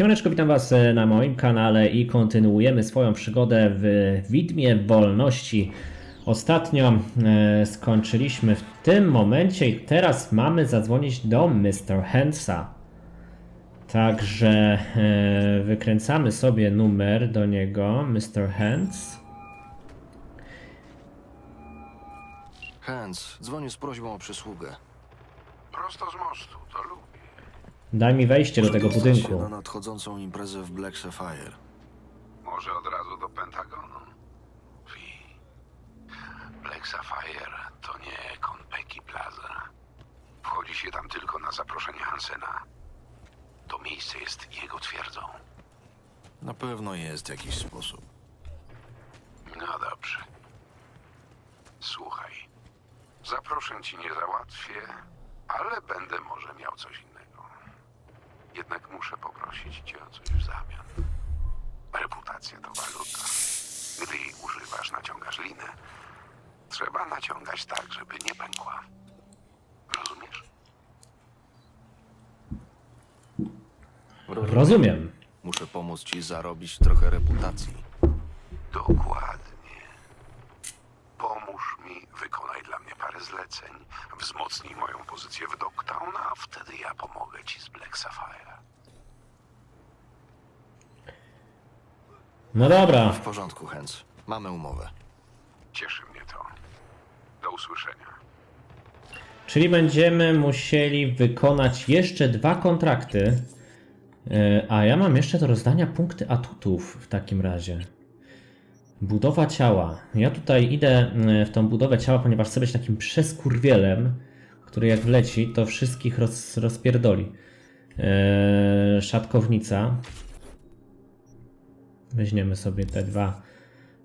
Siemaneczko, witam Was e, na moim kanale i kontynuujemy swoją przygodę w Widmie Wolności. Ostatnio e, skończyliśmy w tym momencie i teraz mamy zadzwonić do Mr. Hensa. Także e, wykręcamy sobie numer do niego, Mr. Hens. Hans, dzwonię z prośbą o przysługę. Prosto z mostu, to lubię. Daj mi wejście do tego dostać się budynku. na nadchodzącą imprezę w Black Sapphire. Może od razu do Pentagonu. Wi. Black Sapphire to nie Konpeki Plaza. Wchodzi się tam tylko na zaproszenie Hansena. To miejsce jest jego twierdzą. Na pewno jest jakiś sposób. No dobrze. Słuchaj. Zaproszeń ci nie załatwię, ale będę może miał coś innego. Jednak muszę poprosić cię o coś w zamian. Reputacja to waluta. Gdy jej używasz, naciągasz linę. Trzeba naciągać tak, żeby nie pękła. Rozumiesz? Rozumiem. Muszę pomóc ci zarobić trochę reputacji. Dokładnie. Pomóż mi, wykonaj dla mnie parę zleceń, wzmocnij moją pozycję w Dogtown, a wtedy ja pomogę ci z Black Sapphire. No dobra, W porządku, Hans. Mamy umowę. Cieszy mnie to. Do usłyszenia. Czyli będziemy musieli wykonać jeszcze dwa kontrakty. E, A ja mam jeszcze do rozdania punkty atutów w takim razie. Budowa ciała. Ja tutaj idę e, w tą budowę ciała, ponieważ chcę być takim przeskurwielem, który jak wleci, to wszystkich roz, rozpierdoli. E, Szatkownica. Weźmiemy sobie te dwa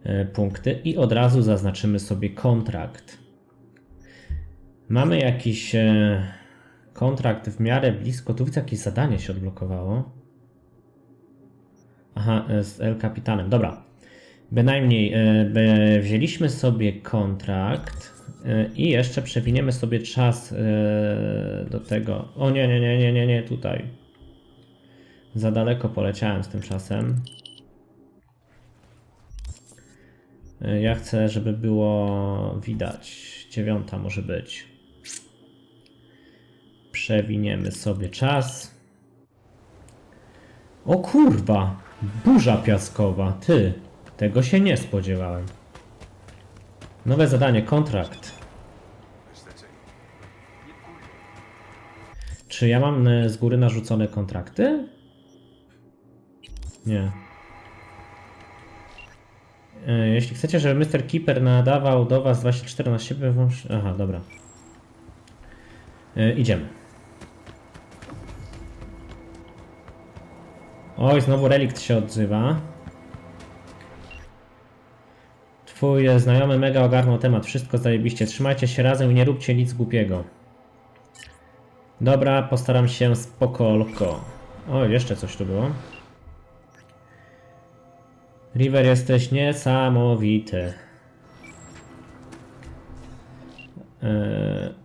e, punkty i od razu zaznaczymy sobie kontrakt. Mamy jakiś e, kontrakt w miarę blisko. Tu widzę jakieś zadanie się odblokowało. Aha, e, z El Capitanem. Dobra. Bynajmniej e, wzięliśmy sobie kontrakt e, i jeszcze przewiniemy sobie czas e, do tego. O nie, nie, nie, nie, nie, nie, tutaj. Za daleko poleciałem z tym czasem. Ja chcę, żeby było widać. Dziewiąta może być. Przewiniemy sobie czas. O kurwa! Burza piaskowa. Ty. Tego się nie spodziewałem. Nowe zadanie, kontrakt. Czy ja mam e, z góry narzucone kontrakty? Nie. E, Jeśli chcecie, żeby Mr. Keeper nadawał do Was 24 na siebie, włącz... Aha, dobra. E, idziemy. Oj, znowu relikt się odzywa. Twój znajomy mega ogarnął temat. Wszystko zajebiście. Trzymajcie się razem i nie róbcie nic głupiego. Dobra, postaram się spokolko. O, jeszcze coś tu było. River, jesteś niesamowity. Eee...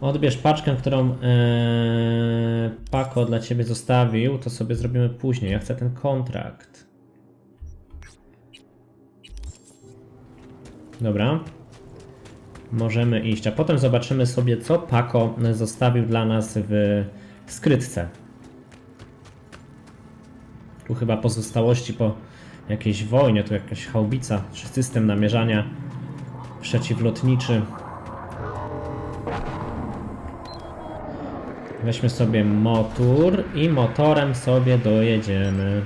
Odbierz paczkę, którą eee, Paco dla ciebie zostawił, to sobie zrobimy później. Ja chcę ten kontrakt. Dobra. Możemy iść, a potem zobaczymy sobie, co Paco zostawił dla nas w skrytce. Tu chyba pozostałości po jakiejś wojnie, tu jakaś haubica, czy system namierzania przeciwlotniczy. Weźmy sobie motor i motorem sobie dojedziemy.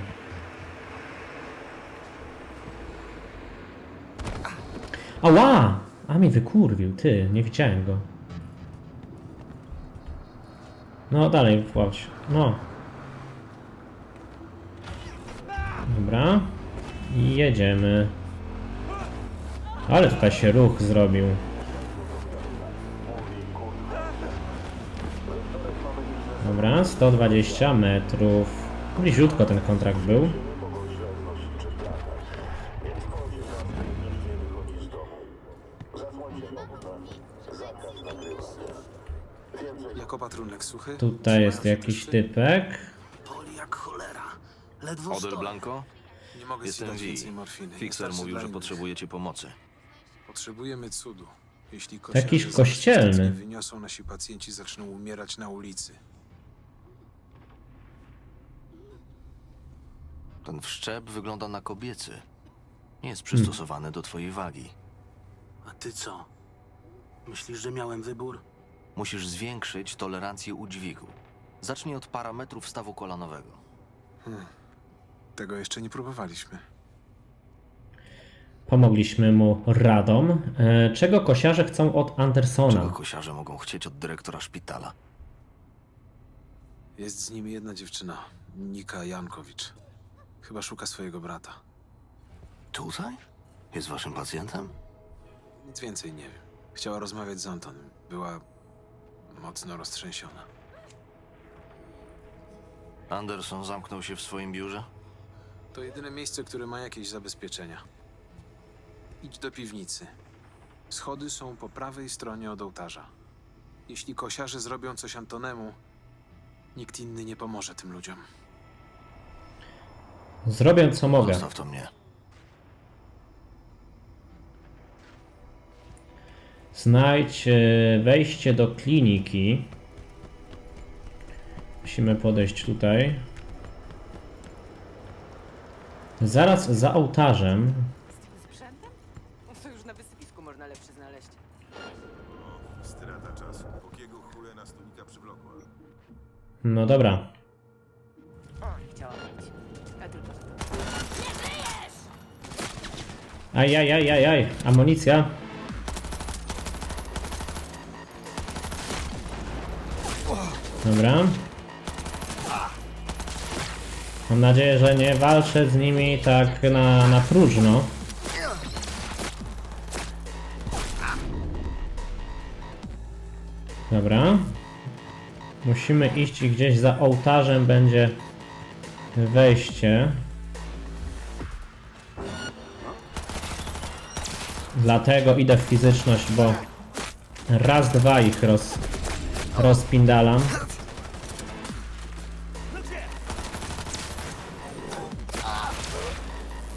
Ała! A mnie wykurwił, ty, nie widziałem go. No, dalej płać. No. Dobra. I jedziemy. Ale tutaj się ruch zrobił. Dobra, 120 metrów. Bliziutko ten kontrakt był. Jako patrunek suchy? Tutaj jest jakiś typek. Boli jak cholera. Ledwo Odel stoję. Blanco? Nie mogę ci Jestem dać Vi. więcej morfiny. Fixer Wystarczy mówił, dla że innych. potrzebujecie pomocy. Potrzebujemy cudu. Jeśli Jakiś kościelny. zamiast nie wyniosą, nasi pacjenci zaczną umierać na ulicy. Ten wszczep wygląda na kobiecy. Nie jest przystosowany do twojej wagi. A ty co? Myślisz, że miałem wybór? Musisz zwiększyć tolerancję udźwigu. Zacznij od parametrów stawu kolanowego. Tego jeszcze nie próbowaliśmy. Pomogliśmy mu radą. E, czego kosiarze chcą od Andersona? Czego kosiarze mogą chcieć od dyrektora szpitala? Jest z nimi jedna dziewczyna, Nika Jankowicz. Chyba szuka swojego brata. Tutaj? Jest waszym pacjentem? Nic więcej nie wiem. Chciała rozmawiać z Antonem. Była mocno roztrzęsiona. Anderson zamknął się w swoim biurze? To jedyne miejsce, które ma jakieś zabezpieczenia. Idź do piwnicy. Schody są po prawej stronie od ołtarza. Jeśli kosiarze zrobią coś Antonemu, nikt inny nie pomoże tym ludziom. Zrobię co mogę. Zostaw to mnie. Znajdź wejście do kliniki. Musimy podejść tutaj. Zaraz za ołtarzem. Sprzętem? To już na wysypisku można lepszy znaleźć. Strata czasu. Bokiego chule na stolika przywlokła. No dobra. Aj, aj, aj, aj, aj. Amunicja. Dobra. Mam nadzieję, że nie walczę z nimi tak na, na próżno. Dobra. Musimy iść i gdzieś za ołtarzem będzie wejście. Dlatego idę w fizyczność, bo raz, dwa ich roz, rozpindalam.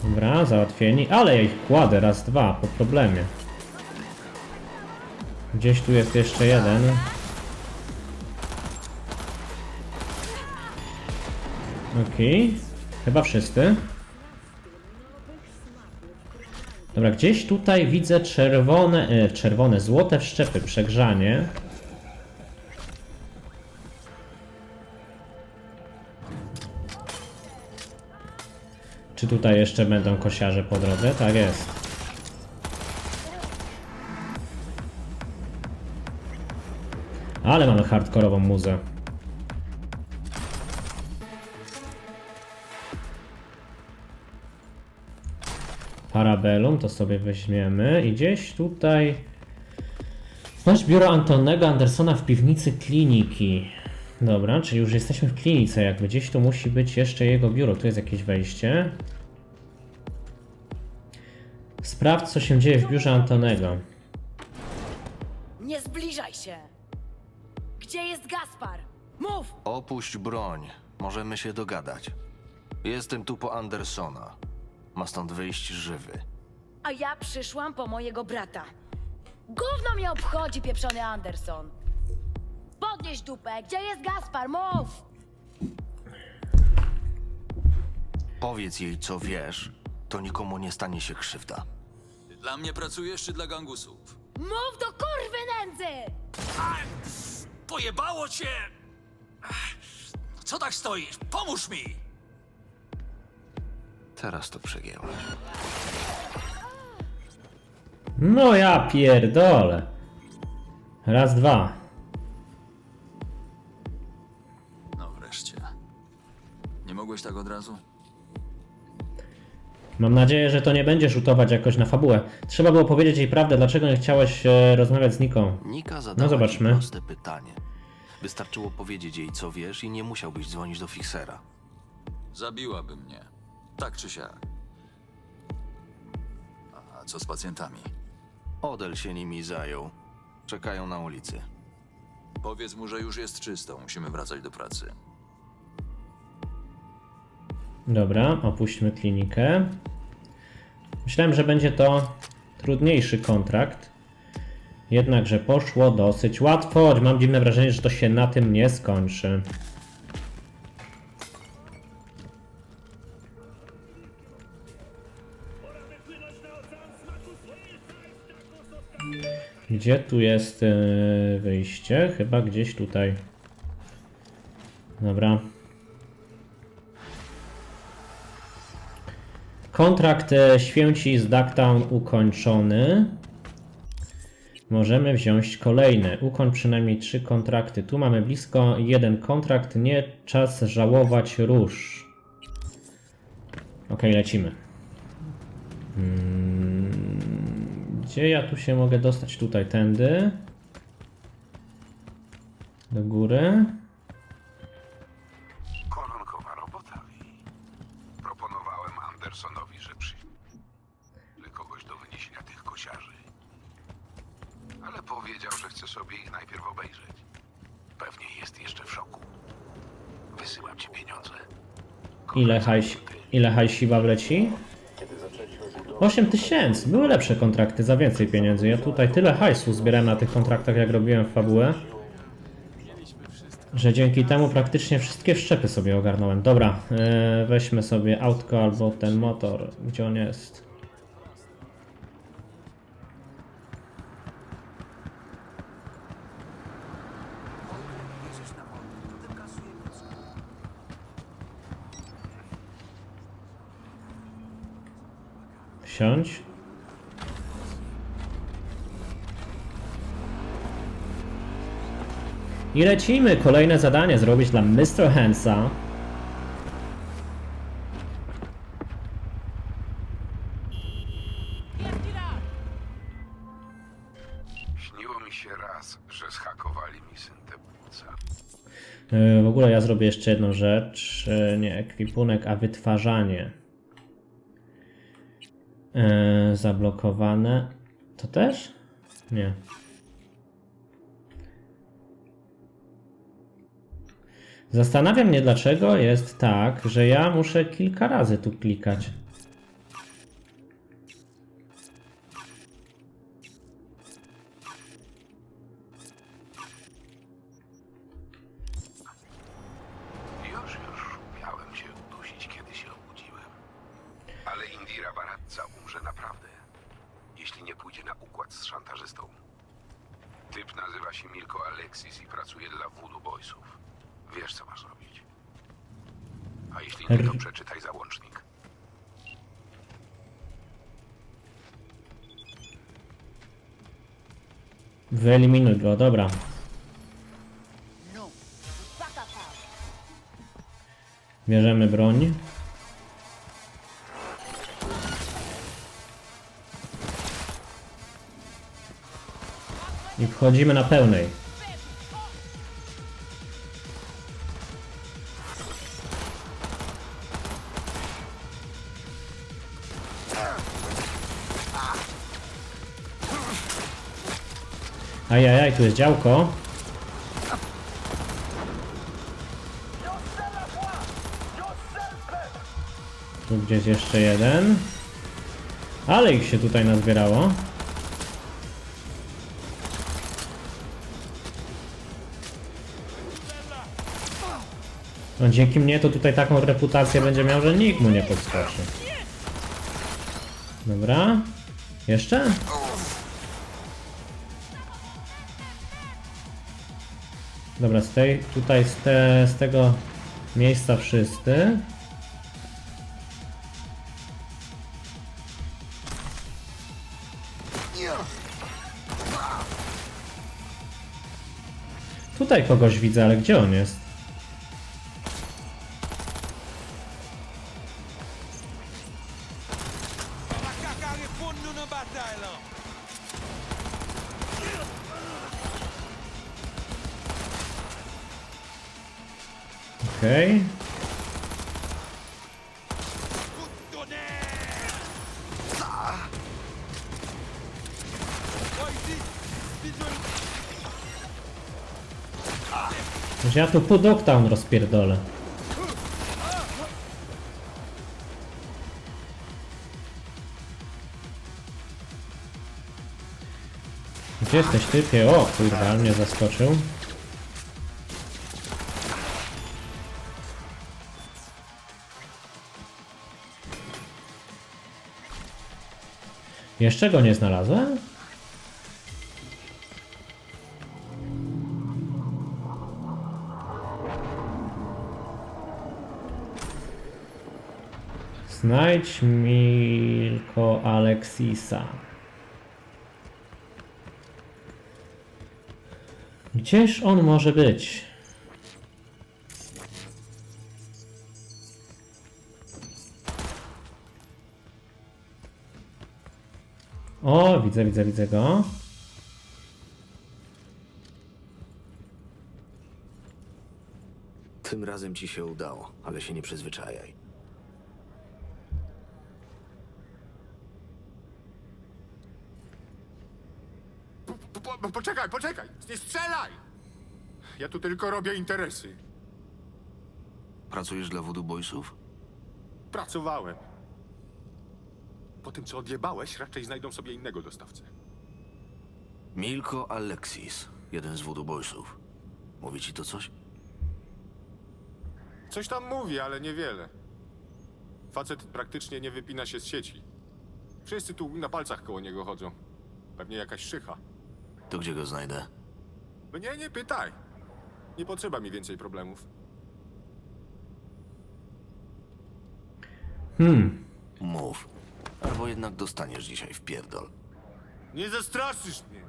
Dobra, załatwieni, ale ja ich kładę raz, dwa, po problemie. Gdzieś tu jest jeszcze jeden. Okej, chyba wszyscy. Dobra, gdzieś tutaj widzę czerwone, e, czerwone, złote wszczepy, przegrzanie. Czy tutaj jeszcze będą kosiarze po drodze? Tak jest. Ale mamy hardkorową muzę. Parabellum, to sobie weźmiemy. I gdzieś tutaj. Masz biuro Antonego Andersona w piwnicy kliniki. Dobra, czyli już jesteśmy w klinice, jakby gdzieś tu musi być jeszcze jego biuro. Tu jest jakieś wejście. Sprawdź, co się dzieje w biurze Antonego. Nie zbliżaj się! Gdzie jest Gaspar? Mów! Opuść broń. Możemy się dogadać. Jestem tu po Andersona. Ma stąd wyjść żywy. A ja przyszłam po mojego brata. Gówno mnie obchodzi, pieprzony Anderson! Podnieś dupę! Gdzie jest Gaspar? Mów! Powiedz jej, co wiesz, to nikomu nie stanie się krzywda. Dla mnie pracujesz czy dla gangusów? Mów do kurwy nędzy! Pojebało cię! Co tak stoisz? Pomóż mi! Teraz to przegięłaś. No ja pierdolę. Raz, dwa. No wreszcie. Nie mogłeś tak od razu? Mam nadzieję, że to nie będzie rzutować jakoś na fabułę. Trzeba było powiedzieć jej prawdę, dlaczego nie chciałeś e, rozmawiać z Niką. Nika zadała No zobaczmy. ci proste pytanie. Wystarczyło powiedzieć jej, co wiesz i nie musiałbyś dzwonić do fiksera. Zabiłaby mnie. Tak czy siak. A co z pacjentami? Odel się nimi zajął. Czekają na ulicy. Powiedz mu, że już jest czysto. Musimy wracać do pracy. Dobra, opuśćmy klinikę. Myślałem, że będzie to trudniejszy kontrakt. Jednakże poszło dosyć łatwo, choć mam dziwne wrażenie, że to się na tym nie skończy. Gdzie tu jest e, wyjście? Chyba gdzieś tutaj. Dobra. Kontrakt e, Święci z Ducktown ukończony. Możemy wziąć kolejne. Ukończ przynajmniej trzy kontrakty. Tu mamy blisko jeden kontrakt. Nie czas żałować róż. Ok, lecimy. Mm, Gdzie ja tu się mogę dostać? Tutaj, tędy. Do góry. Koronkowa robota, Lee. Proponowałem Andersonowi, że przyjdzie kogoś do wyniesienia tych kosiarzy. Ale powiedział, że chce sobie ich najpierw obejrzeć. Pewnie jest jeszcze w szoku. Wysyłam ci pieniądze. Ile, hajs, ile hajsiwa wleci? 8 tysięcy. Były lepsze kontrakty za więcej pieniędzy. Ja tutaj tyle hajsu zbierałem na tych kontraktach, jak robiłem fabułę, że dzięki temu praktycznie wszystkie wszczepy sobie ogarnąłem. Dobra, e, weźmy sobie autko albo ten motor. Gdzie on jest? Wsiądź. I lecimy. Kolejne zadanie zrobić dla Mr. Hansa. Śniło mi się raz, że zhakowali mi. E, W ogóle ja zrobię jeszcze jedną rzecz. E, Nie ekwipunek, a wytwarzanie. E, Zablokowane. To też? Nie. Zastanawia mnie, dlaczego jest tak, że ja muszę kilka razy tu klikać. Wyeliminuj go, dobra. Bierzemy broń. I wchodzimy na pełnej. Tu jest działko. Tu gdzieś jeszcze jeden. Ale ich się tutaj nazbierało. No dzięki mnie to tutaj taką reputację będzie miał, że nikt mu nie podskoczy. Dobra. Jeszcze? Dobra, z tej, tutaj z, te, z tego miejsca wszyscy. Tutaj kogoś widzę, ale gdzie on jest? Okej. Że ja tu pół Dogtown rozpierdolę. Gdzie jesteś typie? O kurwa, mnie zaskoczył. Jeszcze go nie znalazłem? Znajdź Milko Aleksisa. Gdzież on może być? Widzę, widzę, widzę go. Tym razem ci się udało, ale się nie przyzwyczajaj. Po, po, poczekaj, poczekaj! Nie strzelaj! Ja tu tylko robię interesy. Pracujesz dla Voodoo Boysów? Pracowałem. Po tym, co odjebałeś, raczej znajdą sobie innego dostawcę. Milko Alexis, jeden z Voodoo Boysów. Mówi ci to coś? Coś tam mówi, ale niewiele. Facet praktycznie nie wypina się z sieci. Wszyscy tu na palcach koło niego chodzą. Pewnie jakaś szycha. To gdzie go znajdę? Mnie nie pytaj. Nie potrzeba mi więcej problemów. Hmm, Mów. Albo jednak dostaniesz dzisiaj w pierdol. Nie zastraszysz mnie.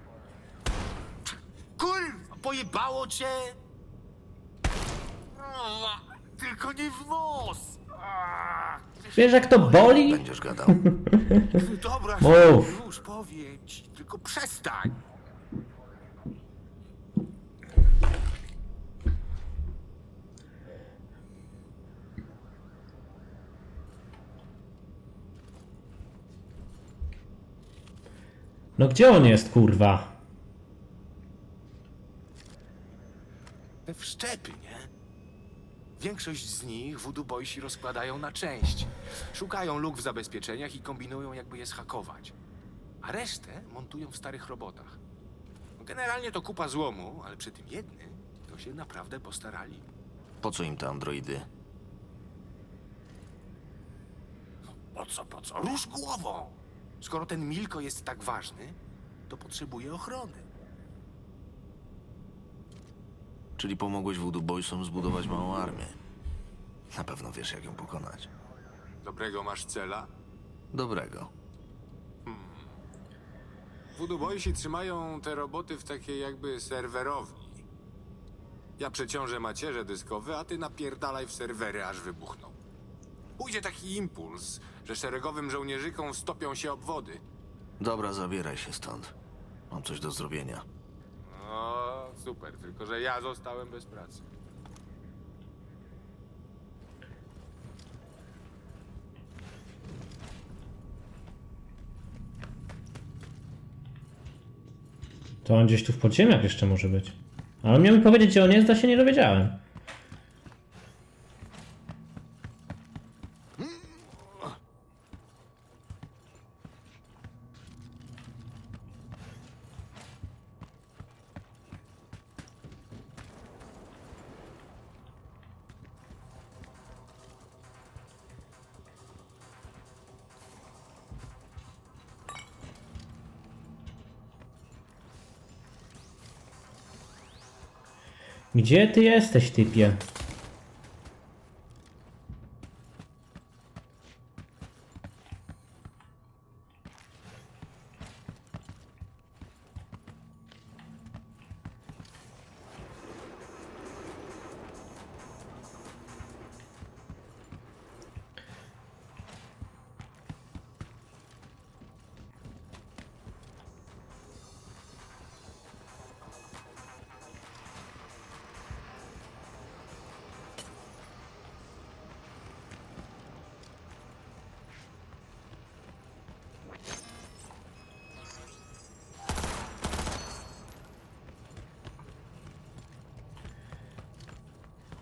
Kurwa, pojebało cię? Kurwa, Tylko nie w nos. Wiesz jak to boli? Będziesz gadał. Dobra, Mów. już powiem ci, tylko przestań. No gdzie on jest, kurwa? Te wszczepy, nie? Większość z nich voodoo boysi rozkładają na część. Szukają luk w zabezpieczeniach i kombinują, jakby je zhakować. A resztę montują w starych robotach. Generalnie to kupa złomu, ale przy tym jednym to się naprawdę postarali. Po co im te androidy? Po co, po co? Rusz głową! Skoro ten Milko jest tak ważny, to potrzebuje ochrony. Czyli pomogłeś Voodoo Boysom zbudować małą armię. Na pewno wiesz, jak ją pokonać. Dobrego masz cela? Dobrego. Voodoo Boysi trzymają te roboty w takiej jakby serwerowni. Ja przeciążę macierze dyskowe, a ty napierdalaj w serwery, aż wybuchną. Pójdzie taki impuls, że szeregowym żołnierzykom stopią się obwody. Dobra, zabieraj się stąd. Mam coś do zrobienia. No, super, tylko że ja zostałem bez pracy. To on gdzieś tu w podziemiach jeszcze może być. Ale miał mi powiedzieć, gdzie on jest, to się nie dowiedziałem. Gdzie ty jesteś, typie?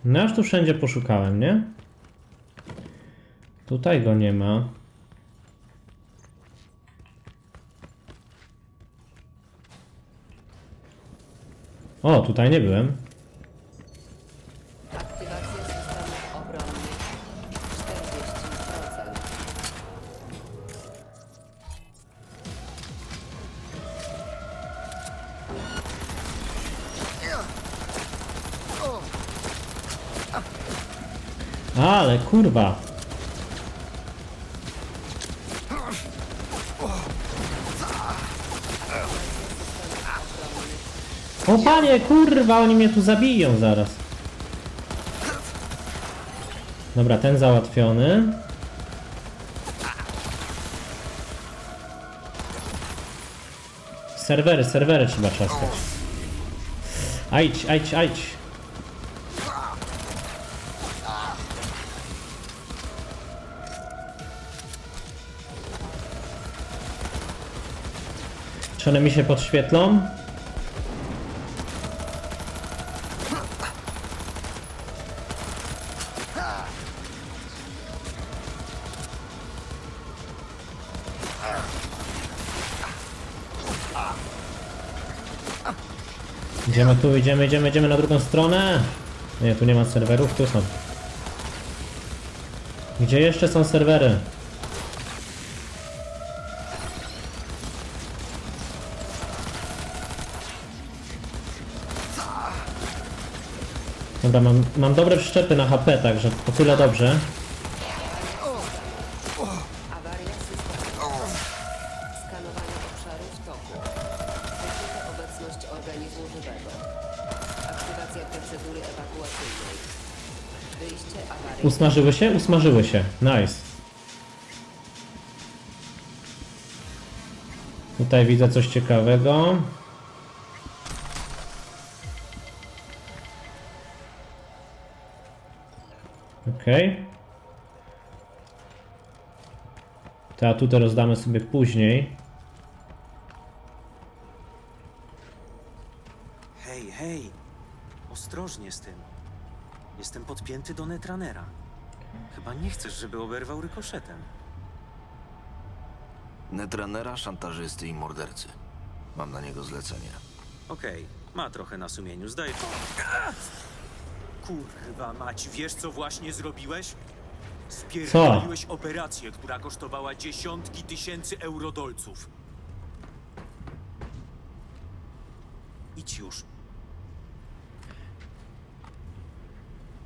No aż tu wszędzie poszukałem, nie? Tutaj go nie ma. O, tutaj nie byłem. Kurwa. O panie, kurwa, oni mnie tu zabiją zaraz. Dobra, ten załatwiony. Serwery, serwery trzeba trzaskać. Ajdź, ajdź, ajdź. Czy one mi się podświetlą? Idziemy tu, idziemy, idziemy, idziemy na drugą stronę. Nie, tu nie ma serwerów, tu są. Gdzie jeszcze są serwery? Dobra, mam, mam dobre wszczepy na HP, także o tyle dobrze. Awaria. Usmażyły się? Usmażyły się. Nice. Tutaj widzę coś ciekawego. Okej. Te atuty rozdamy sobie później. Hej, hej! Ostrożnie z tym. Jestem podpięty do netranera. Chyba nie chcesz, żeby oberwał rykoszetem. Netranera, szantażysty i mordercy. Mam na niego zlecenie. Okej, ma trochę na sumieniu, zdaje Kurwa mać, wiesz co właśnie zrobiłeś? Spierdoliłeś operację, która kosztowała dziesiątki tysięcy eurodolców. Idź już.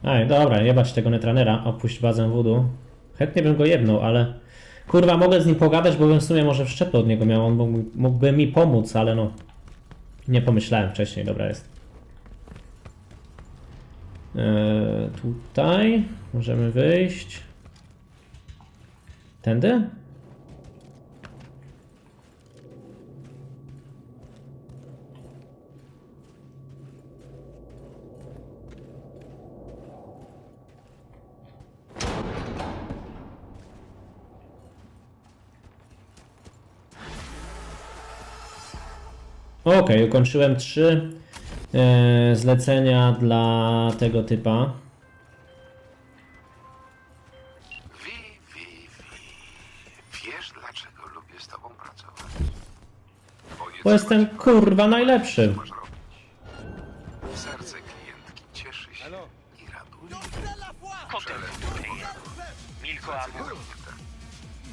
Aj, dobra, jebać tego netranera, opuść bazę voodoo. Chętnie bym go jebnął, ale... Kurwa, mogę z nim pogadać, bo bym w sumie może wszczepy od niego miał, on mógł, mógłby mi pomóc, ale no... Nie pomyślałem wcześniej, dobra jest. Eee, tutaj możemy wyjść. Tędy? Okej, ukończyłem trzy e, zlecenia dla tego typa. Wi, wi, wi. Wiesz, dlaczego lubię z tobą pracować? Powiedz, Bo jestem kurwa najlepszy. masz robić. Serce klientki cieszy się i raduje.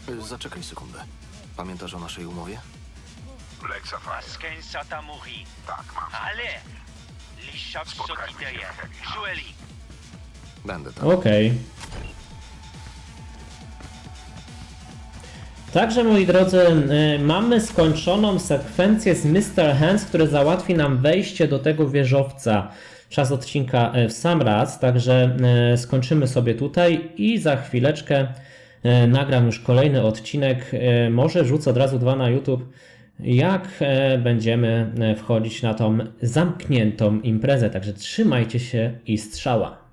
Y, Zaczekaj sekundę. Pamiętasz o naszej umowie? Black Sapphire. Skensa Tamuri. Tak, mam. Ale! Liszak Spotkajmy się Sokideje. w Heavy House. Joeli. Będę tam. Okej. Także moi drodzy, y, mamy skończoną sekwencję z Mr. Hands, który załatwi nam wejście do tego wieżowca. Czas odcinka y, w sam raz, także y, skończymy sobie tutaj i za chwileczkę y, nagram już kolejny odcinek. Y, Może rzucę od razu dwa na YouTube, jak y, będziemy y, wchodzić na tą zamkniętą imprezę. Także trzymajcie się i strzała.